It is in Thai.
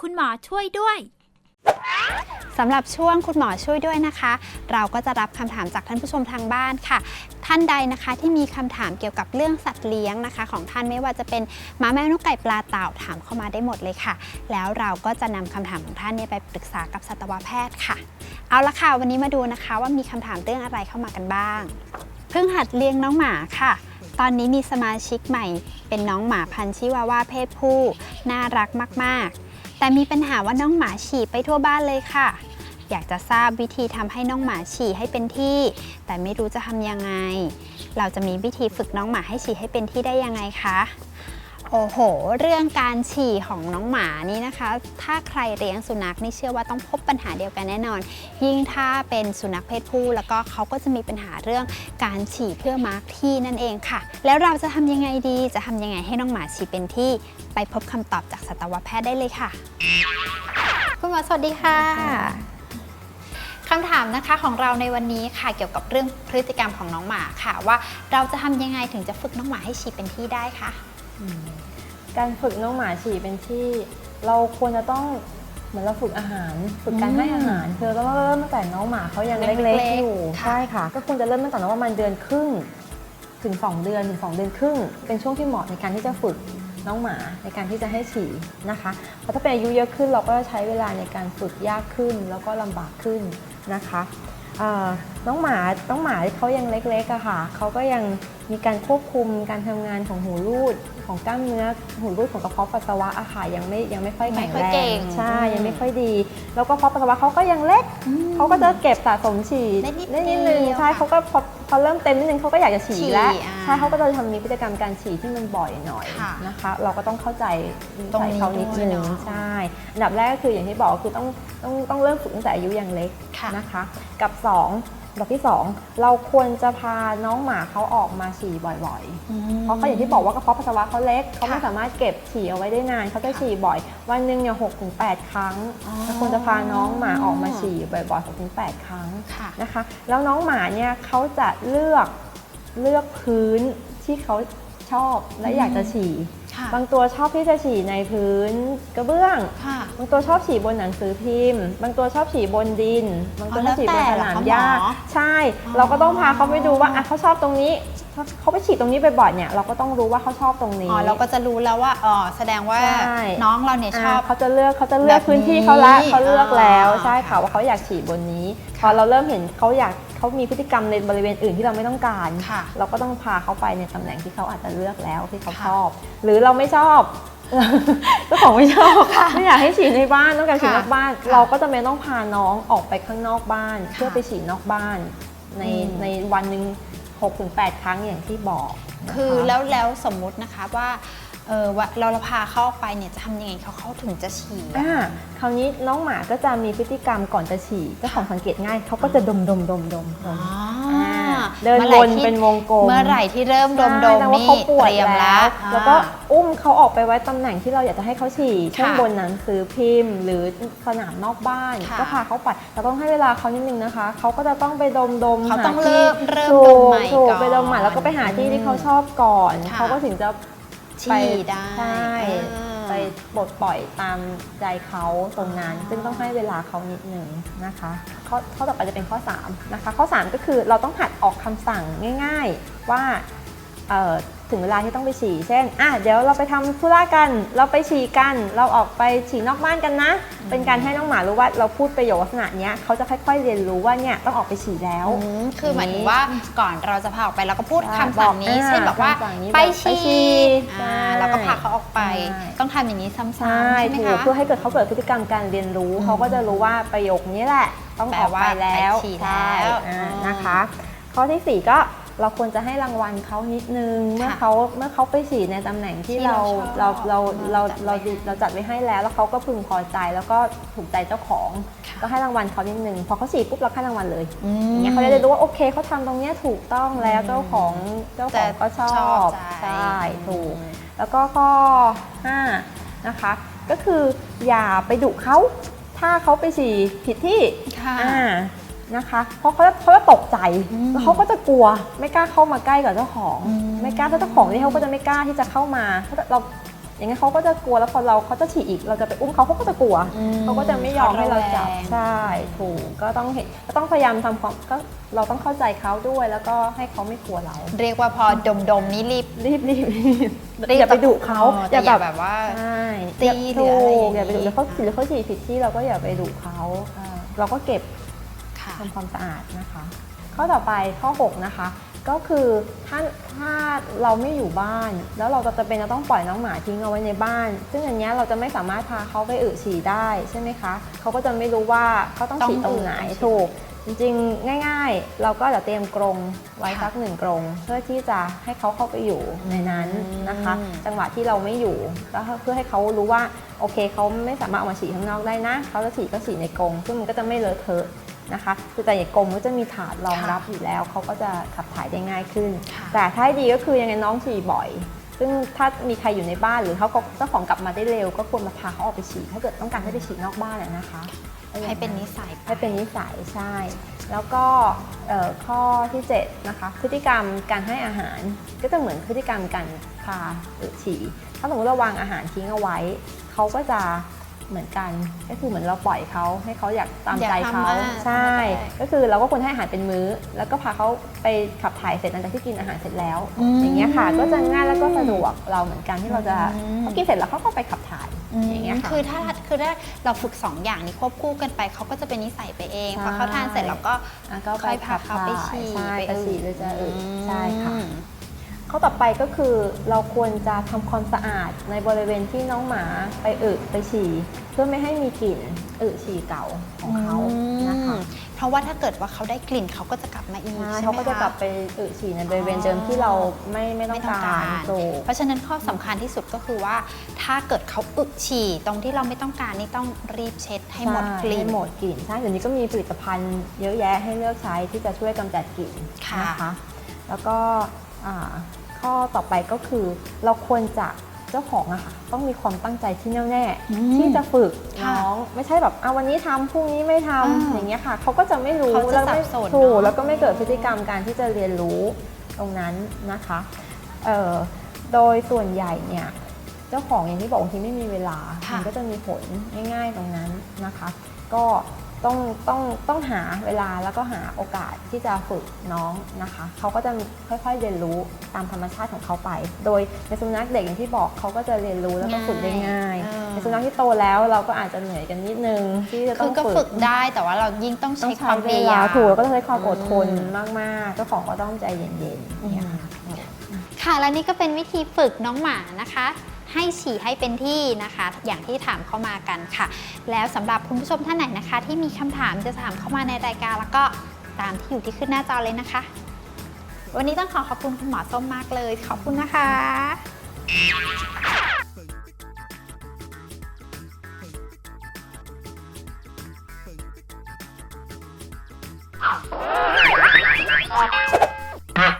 คุณหมอช่วยด้วยสำหรับช่วงคุณหมอช่วยด้วยนะคะ เราก็จะรับคำถามจากท่านผู้ชมทางบ้านค่ะ ท่านใดนะคะที่มีคำถามเกี่ยวกับเรื่องสัตว์เลี้ยงนะคะ ของท่านไม่ว่าจะเป็นหมาแมวนกไก่ปลาเต่าถามเข้ามาได้หมดเลยค่ะ แล้วเราก็จะนำคำถามของท่านเนี่ยไปปรึกษากับสัตวแพทย์ค่ะ เอาละค่ะวันนี้มาดูนะคะว่ามีคำถามเรื่องอะไรเข้ามากันบ้าง เพิ่งหัดเลี้ยงน้องหมาค่ะตอนนี้มีสมาชิกใหม่เป็นน้องหมาพันธุ์ชิวาว่าเพศผู้ น่ารักมาก ๆ แต่มีปัญหาว่าน้องหมาฉี่ไปทั่วบ้านเลยค่ะ อยากจะทราบวิธีทำให้น้องหมาฉี่ให้เป็นที่ แต่ไม่รู้จะทำยังไง เราจะมีวิธีฝึกน้องหมาให้ฉี่ให้เป็นที่ได้ยังไงคะ โอ้โห เรื่องการฉี่ของน้องหมานี่นะคะ ถ้าใครเลี้ยงสุนัขนี่เชื่อว่าต้องพบปัญหาเดียวกันแน่นอน ยิ่งถ้าเป็นสุนัขเพศผู้ แล้วก็เขาก็จะมีปัญหาเรื่องการฉี่เพื่อมาร์กที่นั่นเองค่ะ แล้วเราจะทำยังไงดี จะทำยังไงให้น้องหมาฉี่เป็นที่ ไปพบคำตอบจากสัตวแพทย์ได้เลยค่ะ คุณหมอสวัสดีค่ะคำถามนะคะของเราในวันนี้ค่ะเกี่ยวกับเรื่องพฤติกรรมของน้องหมาค่ะ ว่าเราจะทำยังไงถึงจะฝึกน้องหมาให้ฉี่เป็นที่ได้คะ การฝึกน้องหมาฉี่เป็นที่ เราควรจะต้องเหมือนเราฝึกอาหาร ฝึกการอืมให้อาหารคือเราต้องเริ่มตั้งแต่น้องหมาเขายังเล็เล็กกๆๆอยู่ค่ะใช่ค่ะ ก็ควรจะเริ่มตั้งแต่น้องประมาณเดือนครึ่งถึง 2 เดือนถึง2เดือนครึ่ง เป็นช่วงที่เหมาะในการที่จะฝึกน้องหมาในการที่จะให้ฉี่นะคะเพราะถ้าเป็นอายุเยอะขึ้นเราก็จะใช้เวลาในการฝึกยากขึ้นแล้วก็ลำบากขึ้นนะคะเอ่อ น้องหมาน้องหมาเขายังเล็กๆอะค่ะเขาก็ยังมีการควบคุมการทำงานของหูรูดของกล้ามเนื้อหูรูดของกระเพาะปัสสาวะอะค่ะยังไม่ยังไม่ค่อยแข็งไม่ค่อยแรเก่งงใช่อืมยังไม่ค่อยดี แล้วก็กระเพาะปัสสาวะเขาก็ยังเล็กเขาก็จะเก็บสะสมฉี่ได้นิดได้นิดนึงเดียวใช่ค่ะเขาก็พอพอเริ่มเต็มนิดนึงเขาก็อยากจะฉี่ฉี่แล้วอ่าใช่เขาก็จะทำมีพฤติกรรมการฉี่ที่มันบ่อยหน่อยค่ะนะคะ เราก็ต้องเข้าใจตรงนี้ใส่เขานิดด้วยนึงเนอะใช่อันดับแรกก็คืออย่างที่บอกคือต้องต้องต้องเริ่มฝึกตั้งแต่อายุยังเล็กค่ะนะคะ กับสองอันดับที่สองเราควรจะพาน้องหมาเขาออกมาฉี่บ่อยๆ เพราะเขาอย่างที่บอกว่ากระเพาะปัสสาวะเขาเล็กเขาไม่ค่ะสามารถเก็บฉี่เอาไว้ได้นานเขาจะฉี่บ่อย วันหนึ่งเนี่ยหกถึงแปดครั้งอ๋อเราควรจะพาน้องหมาออกมาฉี่บ่อยๆหกถึงแปดครั้งค่ะนะคะ แล้วน้องหมาเนี่ยเขาจะเลือกเลือกพื้นที่เขา ชอบและอยากจะฉี่ ค่ะบางตัวชอบที่จะฉี่ในพื้นกระเบื้อง ค่ะ บางตัวชอบฉี่บนหนังสือพิมพ์ บางตัวชอบฉี่บนดิน บางตัวอ๋อชอบฉี่บนสนามแล้วแต่หญ้าเหรอคะหมอใช่อ๋อเราก็ต้องพาเขาไปดูว่าอะเขาชอบตรงนี้ถ้าเขาไปฉี่ตรงนี้บ่อยๆเนี่ย เราก็ต้องรู้ว่าเขาชอบตรงนี้ อ๋อเราก็จะรู้แล้วว่าอ๋อแสดงว่าใช่ น้องเราเนี่ยชอบาเขาจะเลือกเขาจะเลือกแบบนี้พื้นที่เขาละเขาเลือกแล้วอ่าใช่ค่ะว่าเขาอยากฉี่บนนี้ พอเราเริ่มเห็นเขาอยาก เขามีพฤติกรรมในบริเวณอื่นที่เราไม่ต้องการ ค่ะเราก็ต้องพาเขาไปในตำแหน่งที่เขาอาจจะเลือกแล้วที่เขาค่ะชอบ หรือเราไม่ชอบเจ้าของไม่ชอบไม่อยากให้ฉี่ในบ้านต้องการฉี่นอกบ้าน ค่ะเราก็จะไม่ต้องพาน้องออกไปข้างนอกบ้าน ค่ะเพื่อไปฉี่นอกบ้าน ในอืม ในวันหนึ่ง6-8ถึง8ครั้งอย่างที่บอกนะะ คือแล้วแล้วสมมุตินะคะว่า เออว่าเราพาเขาออกไปเนี่ยจะทำยังไงเขาเขาถึงจะฉี่อะ อ่าคราวนี้น้องหมาก็จะมีพฤติกรรมก่อนจะฉี่เจ้าของสังเกตง่ายเขาก็จะดมดมดมดมดอ๋อมอ่าเดินมื่อไหวร่นที่เป็นวงกลม เมื่อไหร่ที่เริ่มดมดใช่มแต่ว่านี่เขาปวเตดรียมแล้แล้ว ว แล้วก็อุ้มเขาออกไปไว้ตำแหน่งที่เราอยากจะให้เขาฉี่เช่นค่ะบนหนังสือพิมพ์ หรือสนามนอกบ้าน ค่ะ ก็พาเขาไปเราต้องให้เวลาเขานิดนึงนะคะ เขาก็จะต้องไปดมดมเขาต้องหที่เริ่มเริ่มถูดมกใหม่ถูกก่อนไปดมใหม่แล้วก็ไปหาที่ที่เขาชอบก่อน ค่ะเขาก็ถึงจะ ฉี่ได้ใช่อ่าไปปลดปล่อยตามใจเขาตรงนั้น ซึ่งต้องให้เวลาเขานิดหนึ่งนะคะข้อข้อต่อไปจะเป็นข้อ3นะคะข้อ 3 ก็คือเราต้องหัดออกคำสั่งง่าย ๆ ว่าเอ่อ ถึงเวลาที่ต้องไปฉี่ เช่น อะ เดี๋ยวเราไปทำธุระกัน เราไปฉี่กัน เราออกไปฉี่นอกบ้านกันนะ เป็นการให้น้องหมารู้ว่าเราพูดประโยคลักษณะเนี้ยเขาจะค่อยๆเรียนรู้ว่าเนี่ยต้องออกไปฉี่แล้วอืมคือหมายถึงว่าก่อนเราจะพาออกไปเราก็พูดใช่คำสั่งนี้บอกอ่าเช่นบอกว่าคำสั่งนี้ไปแบบไปฉี่ฉี่ใช่อ่าแล้วก็พาเขาออกไปใช่ต้องทำอย่างนี้ซ้ำๆใช่ใช่ไหมถูกคะเพื่อให้เกิดเขาเกิดพฤติกรรมการเรียนรู้อืมเขาก็จะรู้ว่าประโยคนี้แหละ ต้องแปลออกว่าไปแล้วไปฉี่ใช่แล้วอ่าอืมนะคะ ข้อที่สี่ก็ เราควรจะให้รางวัลเขานิดนึง เมื่อค่ะเขาเมื่อเขาไปฉี่ในตำแหน่งที่ที่เราเราเราชอบเราเราเราจัดไว้ให้เราจัดไว้ให้แล้ว แล้วเขาก็พึงพอใจแล้วก็ถูกใจเจ้าของค่ะก็ให้รางวัลเขานิดนึงพอเขาฉี่ปุ๊บเราให้รางวัลเลยอือมย่างเงี้ยเขาจะได้รู้ว่าโอเคเขาทำตรงเนี้ยถูกต้องแล้วเจ้าของเจ้าของก็ชอบใจใช่ถูกแล้วก็ข้อ5นะคะ ก็คืออย่าไปดุเขาถ้าเขาไปฉี่ผิดที่ค่ะอ่า นะคะเพราะเขาเขาจะตกใจอืมแล้วเขาก็จะกลัวไม่กล้าเข้ามาใกล้กับเจ้าของอืมไม่กล้าถ้าเจ้าของนี่เขาก็จะไม่กล้าที่จะเข้ามาถ้าเราอย่างงั้นเขาก็จะกลัวแล้วพอเราเขาจะฉี่อีก เราจะไปอุ้มเขาเขาก็จะกลัวอืมเขาก็จะไม่ยอมให้เราจับเขาระแวงใช่ถูกก็ต้องเห็นก็ต้องพยายามทำความก็เราต้องเข้าใจเขาด้วยแล้วก็ให้เขาไม่กลัวเรา เรียกว่าพอดมดมๆนี่รีบรีบรีบรีบอย่าไปดุเขาอ๋อแต่อย่าแบบว่าใช่ตีหรืออะไรอย่างนี้อย่าไปดุแล้วเขาหรือเขาฉี่ผิดที่เราก็อย่าไปดุเขาอ่าเราก็เก็บค่ะ ทำความสะอาดนะคะ ข้อต่อไปข้อ 6 นะคะ ก็คือถ้าถ้าเราไม่อยู่บ้าน แล้วเราจะจำเป็นจะต้องปล่อยน้องหมาทิ้งเอาไว้ในบ้าน ซึ่งอันเนี้ยเราจะไม่สามารถพาเขาไปอึฉี่ได้ใช่ไหมคะเขาก็จะไม่รู้ว่าเขาต้องฉี่ตรงไหนต้องอึถูกจริงๆ ง่ายๆ เราก็จะเตรียมกรงไว้ค่ะสักหนึ่งกรง เพื่อที่จะให้เขาเข้าไปอยู่ในนั้นนะคะอืมจังหวะที่เราไม่อยู่แล้วเพื่อให้เขารู้ว่าโอเคเขาไม่สามารถออกมาฉี่ข้างนอกได้นะเขาจะฉี่ก็ฉี่ในกรงซึ่งมันก็จะไม่เลอะเทอะ นะคะ คือแต่ในกรงก็จะมีถาดรองรับอยู่แล้ว เขาก็จะขับถ่ายได้ง่ายขึ้นค่ะแต่ถ้าให้ดีก็คือยังไงน้องฉี่บ่อย ซึ่งถ้ามีใครอยู่ในบ้านหรือเขาก็เจ้าของกลับมาได้เร็ว ก็ควรมาพาเขาออกไปฉี่ถ้าเกิดต้องการให้ไปฉี่นอกบ้านอะนะคะให้เป็นนิสัยให้เป็นนิสัยใช่ แล้วก็เอ่อข้อที่7นะคะพฤติกรรมการให้อาหารก็จะเหมือนพฤติกรรมการพาหรือฉี่ถ้าสมมติเราวางอาหารทิ้งเอาไว้ เขาก็จะ เหมือนกัน ก็คือเหมือนเราปล่อยเขาให้เขาอยากตามใจอยากทำเขาอะใช่ทำได้ก็คือเราก็ควรให้อาหารเป็นมื้อ แล้วก็พาเขาไปขับถ่ายเสร็จหลังจากที่กินอาหารเสร็จแล้วอืมอย่างเงี้ยค่ะ ก็จะง่ายแล้วก็สะดวกเราเหมือนกันที่เราจะอืมเขากินเสร็จแล้วเขาก็ไปขับถ่ายอย่างเงี้ยค่ะคือถ้าคือถ้าเราฝึกสองอย่างนี้ควบคู่กันไปเขาก็จะเป็นนิสัยไปเองใช่พอเขาทานเสร็จเราก็อะก็ค่อยพาเขาไปขับถ่ยฉี่ใช่ไปไปฉี่หรือจะอึใช่ค่ะ อืมข้อต่อไปก็คือเราควรจะทำความสะอาดในบริเวณที่น้องหมาไปอึไปฉี่เพื่อไม่ให้มีกลิ่นอึฉี่เก่าของเขานะคะอืมเพราะว่าถ้าเกิดว่าเขาได้กลิ่นเขาก็จะกลับมาอีกใช่ใช่ไหมเขาก็จะคกลับไปอึฉี่ในบริเวณเดิมที่เราไม่ไม่ต้องไม่ต้องกาการรถูกเพราะฉะนั้นข้อสำคัญที่สุดก็คือว่า ถ้าเกิดเขาอึฉี่ตรงที่เราไม่ต้องการนี่ต้องรีบเช็ดให้หมดกลิ่นให้หมดกลิ่นใช่เดี๋ยวนี้ก็มีผลิตภัณฑ์เยอะแยะให้เลือกใช้ที่จะช่วยกำจัดกลิ่นค่ะนะคะแล้วก็อ่า ข้อต่อไปก็คือ เราควรจะเจ้าของอะค่ะต้องมีความตั้งใจที่แน่วแน่อืมที่จะฝึกค่ะน้องไม่ใช่แบบอะวันนี้ทำพรุ่งนี้ไม่ทำอ่าอย่างเงี้ยค่ะเขาก็จะไม่รู้เขาจะแล้วไม่สับสนถูกเนอะ แล้วก็ไม่เกิดพฤติกรรมการที่จะเรียนรู้ตรงนั้นนะคะเอ่อโดยส่วนใหญ่เนี่ยเจ้าของอย่างที่บอกบางทีไม่มีเวลาค่ะ มัก็จะมีผลง่ายๆตรงนั้นนะคะ ก็ ต้องต้องต้องหาเวลาแล้วก็หาโอกาสที่จะฝึกน้องนะคะ เขาก็จะค่อยๆเรียนรู้ตามธรรมชาติของเขาไป โดยในสุนัขเด็กอย่างที่บอกเขาก็จะเรียนรู้แล้วก็ฝึกได้ง่ายเออ ในสุนัขที่โตแล้วเราก็อาจจะเหนื่อยกันนิดนึงที่จะต้คือองก็ฝึฝึกกได้แต่ว่าเรายิ่งต้องต้อใช้งคใช้วามพเวยายาลาม ถูกแล้วก็ต้องใช้ความอดทนอืมมากๆเจ้าของก็ต้องใจเย็นๆเนี่ยค่ะ ค่ะและนี่ก็เป็นวิธีฝึกน้องหมานะคะ ให้ฉี่ให้เป็นที่นะคะ อย่างที่ถามเข้ามากันค่ะ แล้วสำหรับคุณผู้ชมท่านไหนนะคะ ที่มีคำถามจะถามเข้ามาในรายการ แล้วก็ตามที่อยู่ที่ขึ้นหน้าจอเลยนะคะ วันนี้ต้องขอขอบคุณคุณหมอส้มมากเลย ขอบคุณนะคะ